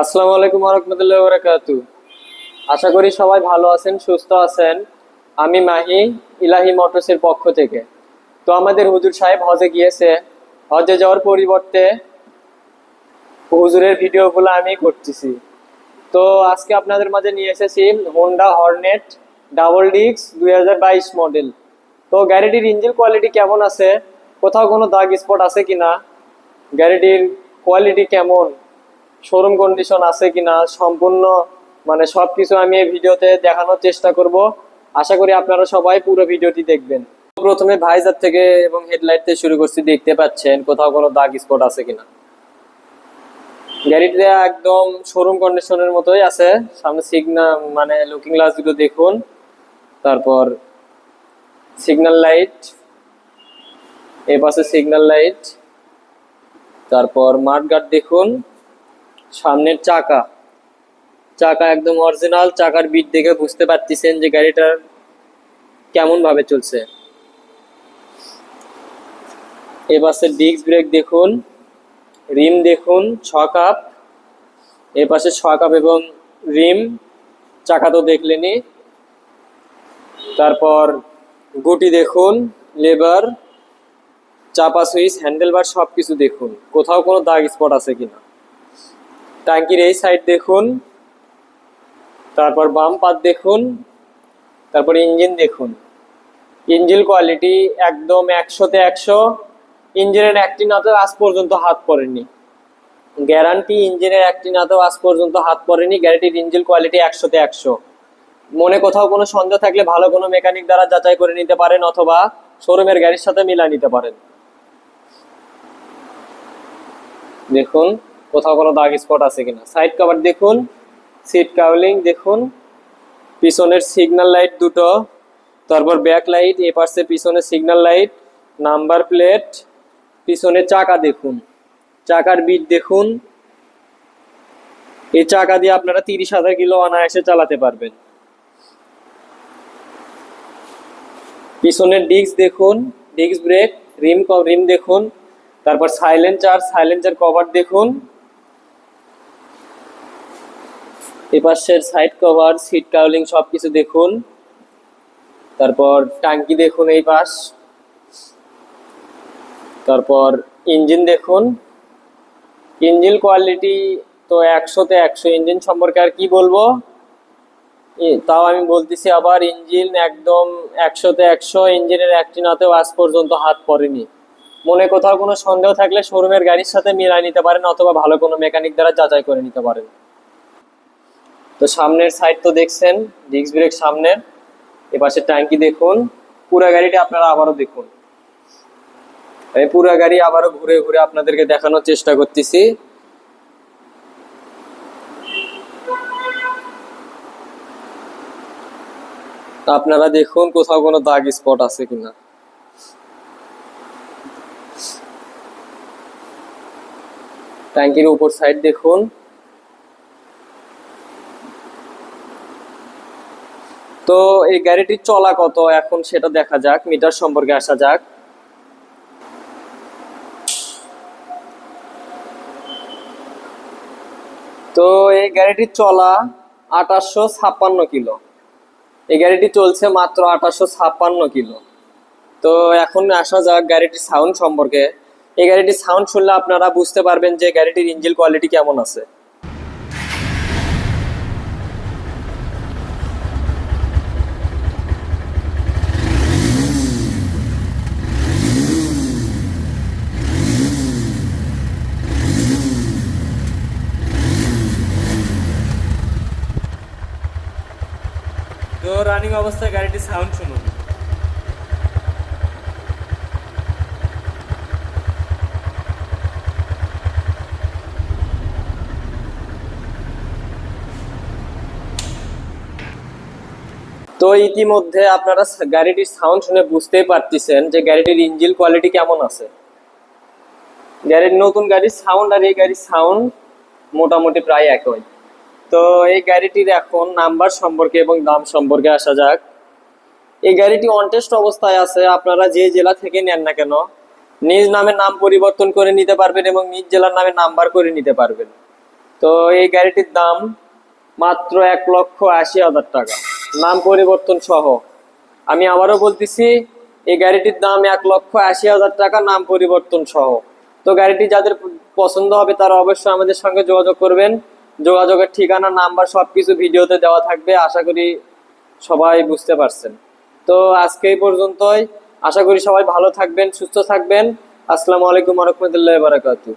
আসসালামু আলাইকুম রহমতুল্লাহ বারাকাতু আশা করি সবাই ভালো আছেন, সুস্থ আছেন। আমি মাহি, ইলাহি মোটরসের পক্ষ থেকে। তো আমাদের হুজুর সাহেব হজে গিয়েছে। হজে যাওয়ার পরিবর্তে হুজুরের ভিডিওগুলো আমি করতেছি। তো আজকে আপনাদের মাঝে নিয়ে এসেছি হোন্ডা হর্নেট ডাবল ডিক্স দুই মডেল তো গাড়িটির ইঞ্জিন কোয়ালিটি কেমন আছে? কোথাও কোনো দাগ স্পট আছে কিনা? গাড়িটির কোয়ালিটি কেমন? শোরুম কন্ডিশন আছে কিনা, সম্পূর্ণ মানে সবকিছু আমি এই ভিডিওতে দেখানোর চেষ্টা করব। আশা করি আপনারা সবাই পুরো ভিডিওটি দেখবেন। প্রথমে ভাইজার থেকে এবং হেডলাইট থেকে শুরু করছি, দেখতে পাচ্ছেন কোথাও কোনো দাগ স্পট আছে কিনা। গাড়িটা একদম শোরুম কন্ডিশনের মতোই আছে। সামনে সিগনাল মানে লুকিং গ্লাসগুলো দেখুন। তারপর সিগন্যাল লাইট এ পাশে সিগন্যাল লাইট তারপর মাঠ গার্ড দেখুন। সামনের চাকা। চাকা একদম অরিজিনাল চাকার বিট দেখে বুঝতে পারতেছেন যে গাড়িটার কেমন ভাবে চলছে। এ পাশে ডিস্ক ব্রেক দেখুন রিম দেখুন ছ কাপ এ পাশে ছ কাপ এবং রিম চাকা তো দেখলেনি তারপর গুটি দেখুন লেবার চাপা সুইচ হ্যান্ডেল বার সব কিছু দেখুন। কোথাও কোনো দাগ স্পট আছে কিনা। ট্যাঙ্কির এই সাইড দেখুন, তারপর বাম পাত দেখুন, তারপর ইঞ্জিন দেখুন। ইঞ্জিন কোয়ালিটি একদম একশোতে একশো, ইঞ্জিনের একটি নাতেও আজ পর্যন্ত হাত পড়েনি। গ্যারান্টি ইঞ্জিনের একটি নাতেও আজ পর্যন্ত হাত পড়েনি গ্যারান্টির ইঞ্জিন কোয়ালিটি একশোতে একশো। মনে কোথাও কোনো সন্দেহ থাকলে ভালো কোনো মেকানিক দ্বারা যাচাই করে নিতে পারেন অথবা শোরুমের গাড়ির সাথে মিলা নিতে পারেন। দেখুন কোথাও কোনো দাগ স্পট আছে কিনা। সাইড কভার দেখুন সিট কাউলিং দেখুন, পিছনের সিগন্যাল লাইট দুটো, তারপর ব্যাক লাইট এ পাশে পিছনের সিগন্যাল লাইট নাম্বার প্লেট পিছনের চাকা দেখুন। চাকার বিট দেখুন। এই চাকা দিয়ে আপনারা তিরিশ হাজার কিলো অনায়াসে চালাতে পারবেন। পিছনের ডিস্ক দেখুন ডিস্ক ব্রেক রিম রিম দেখুন, তারপর সাইলেন্সার সাইলেন্সার কভার দেখুন। এপাশের সাইড কভার সিট কাউলিং সব কিছু দেখুন। তারপর টাঙ্কি দেখুন এই পাশ। তারপর ইঞ্জিন দেখুন। ইঞ্জিন কোয়ালিটি তো একশোতে একশো। ইঞ্জিন সম্পর্কে আর কি বলব? তাও আমি বলতেছি আবার ইঞ্জিন একদম একশোতে একশো ইঞ্জিনের একটি নাতেও আজ পর্যন্ত হাত পড়েনি। মনে কোথাও কোনো সন্দেহ থাকলে শোরুমের গাড়ির সাথে মিলাই নিতে পারেন অথবা ভালো কোনো মেকানিক দ্বারা যাচাই করে নিতে পারেন। তো সামনের সাইড তো দেখছেন ডিস্ক ব্রেক সামনের। এপাশে ট্যাঙ্কি দেখুন। পুরো গাড়িটা আপনারা আবারও দেখুন। আমি পুরো গাড়ি আবারও ঘুরে ঘুরে আপনাদেরকে দেখানোর চেষ্টা করতেছি। আপনারা দেখুন কোথাও কোনো দাগ স্পট আছে কিনা। ট্যাঙ্কির উপর সাইড দেখুন। তো এই গাড়িটির চলা কত? এখন সেটা দেখা যাক, মিটার সম্পর্কে আসা যাক। তো এই গাড়িটির চলা আঠাশশো ছাপ্পান্ন কিলো। এই গাড়িটি চলছে মাত্র আঠাশশো ছাপ্পান্ন কিলো। তো এখন আসা যাক গাড়িটির সাউন্ড সম্পর্কে। এই গাড়িটির সাউন্ড শুনলে আপনারা বুঝতে পারবেন যে গাড়িটির ইঞ্জিন কোয়ালিটি কেমন আছে। তো রানিং অবস্থায় গাড়িটির সাউন্ড শুনুন। তো ইতিমধ্যে আপনারা গাড়িটির সাউন্ড শুনে বুঝতেই পারতেছেন যে গাড়িটির ইঞ্জিন কোয়ালিটি কেমন আছে। গাড়ির নতুন গাড়ির সাউন্ড আর এই গাড়ির সাউন্ড মোটামুটি প্রায় একই। তো এই গাড়িটির এখন নাম্বার সম্পর্কে এবং দাম সম্পর্কে আসা যাক। এই গাড়িটি অনটেস্ট অবস্থায় আছে, আপনারা যে জেলা থেকে নেন না কেন, নিজ নামে নাম পরিবর্তন করে নিতে পারবেন এবং নিজ জেলার নামে নাম্বার করে নিতে পারবেন। তো এই গাড়িটির দাম মাত্র এক লক্ষ আশি হাজার টাকা। নাম পরিবর্তন সহ। আমি আবারও বলতেছি, এই গাড়িটির দাম এক লক্ষ আশি হাজার টাকা, নাম পরিবর্তন সহ। তো গাড়িটি যাদের পছন্দ হবে তারা অবশ্যই আমাদের সঙ্গে যোগাযোগ করবেন। যোগাযোগের ঠিকানা, নাম্বার সবকিছু ভিডিওতে দেওয়া থাকবে, আশা করি সবাই বুঝতে পারছেন। তো আজকে এই পর্যন্তই। আশা করি সবাই ভালো থাকবেন, সুস্থ থাকবেন। আসসালামু আলাইকুম রহমতুল্লাহ বারাকাতু